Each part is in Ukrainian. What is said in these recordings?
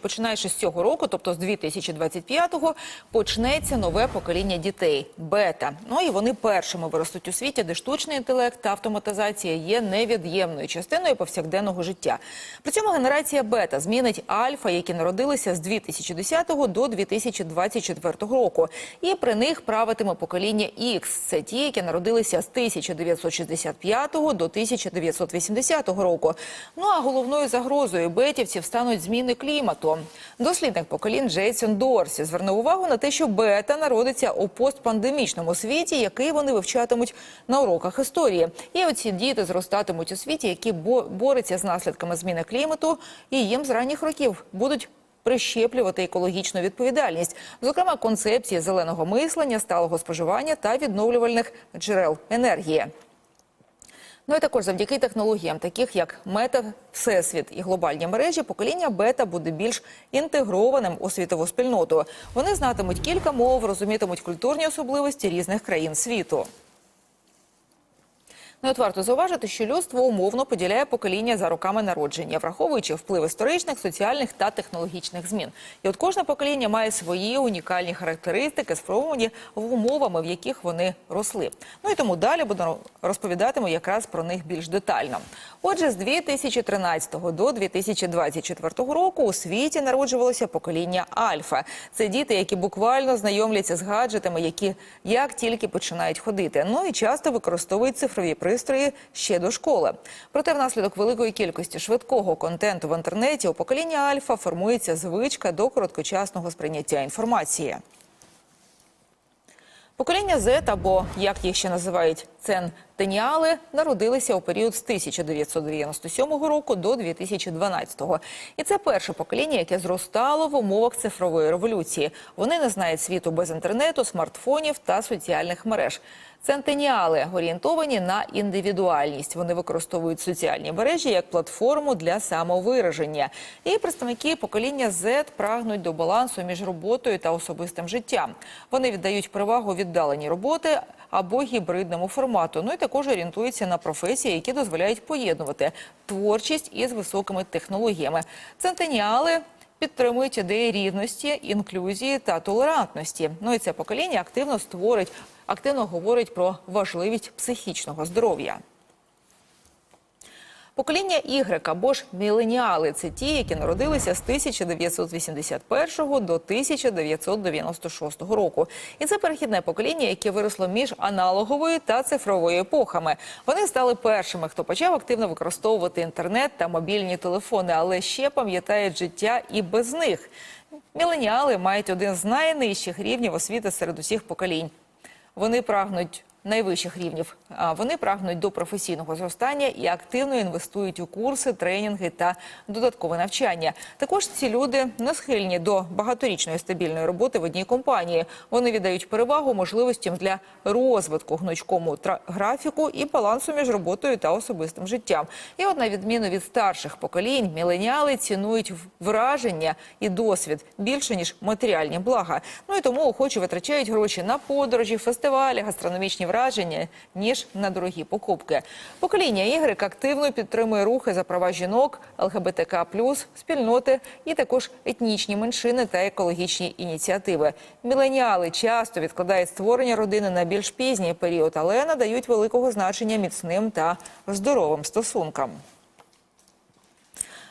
починаючи з цього року, тобто з 2025-го, почнеться нове покоління дітей бета. Ну і вони першими виростуть у світі, де штучний інтелект та автоматизація є невід'ємною частиною повсякденного життя. При цьому генерація бета змінить альфа, які народилися з 2010 до 2024 року. І при них правитиме покоління X. Це ті, які народилися з 1965 до 1980 року. Ну а головною загрозою бетівців стануть зміни клімату. Дослідник поколінь Джейсон Дорсі звернув увагу на те, що бета народиться у постпандемічному світі, який вони вивчатимуть на уроках історії. І оці діти зростатимуть у світі, який бо- бореться з наслідками зміни клімату, і їм з ранніх років будуть прищеплювати екологічну відповідальність, зокрема концепції зеленого мислення, сталого споживання та відновлювальних джерел енергії. Ну і також завдяки технологіям, таких як мета, всесвіт і глобальні мережі, покоління бета буде більш інтегрованим у світову спільноту. Вони знатимуть кілька мов, розумітимуть культурні особливості різних країн світу. Ну, от варто зауважити, що людство умовно поділяє покоління за роками народження, враховуючи вплив історичних, соціальних та технологічних змін. І от кожне покоління має свої унікальні характеристики, сформовані в умовами, в яких вони росли. Ну і тому далі буду розповідатиму якраз про них більш детально. Отже, з 2013 до 2024 року у світі народжувалося покоління Альфа. Це діти, які буквально знайомляться з гаджетами, які як тільки починають ходити. Ну і часто використовують цифрові пристрої ще до школи. Проте, внаслідок великої кількості швидкого контенту в інтернеті у покоління Альфа формується звичка до короткочасного сприйняття інформації. Покоління Z, або як їх ще називають центеніали, народилися у період з 1997 року до 2012. І це перше покоління, яке зростало в умовах цифрової революції. Вони не знають світу без інтернету, смартфонів та соціальних мереж. Центеніали орієнтовані на індивідуальність. Вони використовують соціальні мережі як платформу для самовираження. І представники покоління Z прагнуть до балансу між роботою та особистим життям. Вони віддають перевагу віддаленій роботи або гібридному формату. Ну і також орієнтується на професії, які дозволяють поєднувати творчість із високими технологіями. Центеніали підтримують ідеї рівності, інклюзії та толерантності. Ну і це покоління активно створить, активно говорить про важливість психічного здоров'я. Покоління Y або ж міленіали це ті, які народилися з 1981 до 1996 року. І це перехідне покоління, яке виросло між аналоговою та цифровою епохами. Вони стали першими, хто почав активно використовувати інтернет та мобільні телефони, але ще пам'ятають життя і без них. Міленіали мають один з найнижчих рівнів освіти серед усіх поколінь. Вони прагнуть найвищих рівнів. Вони прагнуть до професійного зростання і активно інвестують у курси, тренінги та додаткове навчання. Також ці люди не схильні до багаторічної стабільної роботи в одній компанії. Вони віддають перевагу можливостям для розвитку гнучкому графіку і балансу між роботою та особистим життям. І от на відміну від старших поколінь, міленіали цінують враження і досвід більше ніж матеріальні блага. Ну і тому охоче витрачають гроші на подорожі, фестивалі, гастрономічні враження, ніж на дорогі покупки. Покоління Y активно підтримує рухи за права жінок, ЛГБТК+, спільноти і також етнічні меншини та екологічні ініціативи. Міленіали часто відкладають створення родини на більш пізній період, але надають великого значення міцним та здоровим стосункам.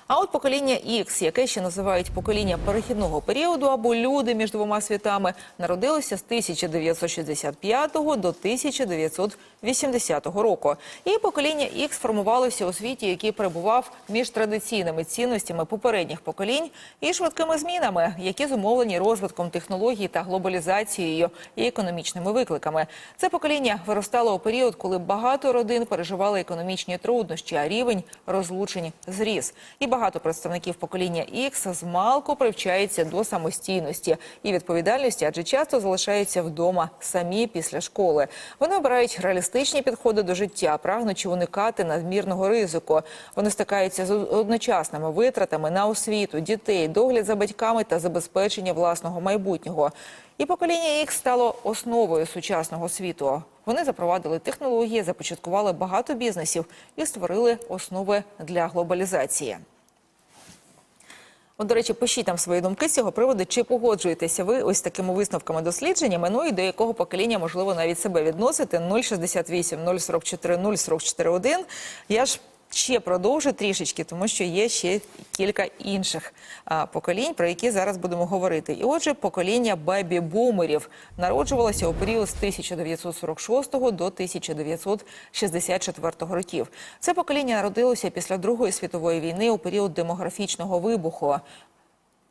А от покоління X, яке ще називають покоління перехідного періоду або люди між двома світами, народилося з 1965 до 1980 року. І покоління X формувалося у світі, який перебував між традиційними цінностями попередніх поколінь і швидкими змінами, які зумовлені розвитком технологій та глобалізацією і економічними викликами. Це покоління виростало у період, коли багато родин переживали економічні труднощі, а рівень розлучень зріс. І багато представників покоління X змалку привчаються до самостійності і відповідальності, адже часто залишаються вдома самі після школи. Вони обирають реалістичні підходи до життя, прагнучи уникати надмірного ризику. Вони стикаються з одночасними витратами на освіту, дітей, догляд за батьками та забезпечення власного майбутнього. І покоління X стало основою сучасного світу. Вони запровадили технології, започаткували багато бізнесів і створили основи для глобалізації. От, до речі, пишіть там свої думки з цього приводу, чи погоджуєтеся ви ось такими висновками дослідженнями, ну і до якого покоління, можливо, навіть себе відносити. 068, 044, 044 1. Я ж ще продовжу трішечки, тому що є ще кілька інших а, поколінь, про які зараз будемо говорити. І отже, покоління бебі-бумерів народжувалося у період з 1946 до 1964 років. Це покоління народилося після Другої світової війни у період демографічного вибуху.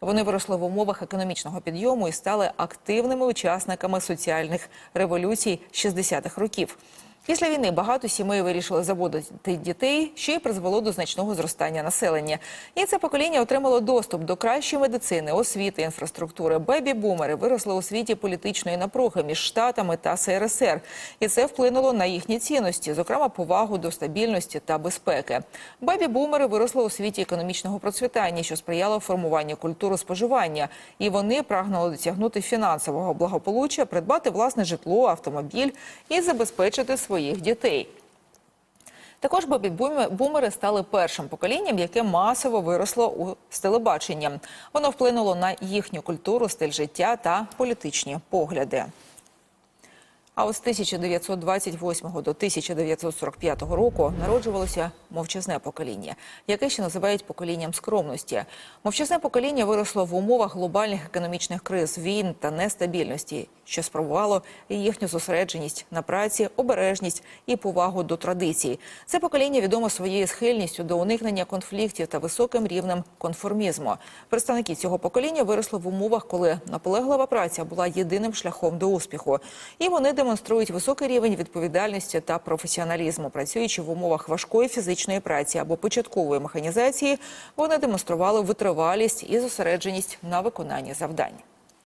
Вони виросли в умовах економічного підйому і стали активними учасниками соціальних революцій 60-х років. Після війни багато сімей вирішили заводити дітей, що й призвело до значного зростання населення. І це покоління отримало доступ до кращої медицини, освіти, інфраструктури. Бебі-бумери виросли у світі політичної напруги між штатами та СРСР, і це вплинуло на їхні цінності, зокрема повагу до стабільності та безпеки. Бебі-бумери виросли у світі економічного процвітання, що сприяло формуванню культури споживання, і вони прагнули досягнути фінансового благополуччя, придбати власне житло, автомобіль і забезпечити своїх дітей. Також бобі-бумери стали першим поколінням, яке масово виросло у з. Воно вплинуло на їхню культуру, стиль життя та політичні погляди. А з 1928 до 1945 року народжувалося мовчазне покоління, яке ще називають поколінням скромності. Мовчазне покоління виросло в умовах глобальних економічних криз, війн та нестабільності, що спровувало їхню зосередженість на праці, обережність і повагу до традицій. Це покоління відомо своєю схильністю до уникнення конфліктів та високим рівнем конформізму. Представники цього покоління виросли в умовах, коли наполеглива праця була єдиним шляхом до успіху, і вони демонструють високий рівень відповідальності та професіоналізму. Працюючи в умовах важкої фізичної праці або початкової механізації, вони демонстрували витривалість і зосередженість на виконанні завдань.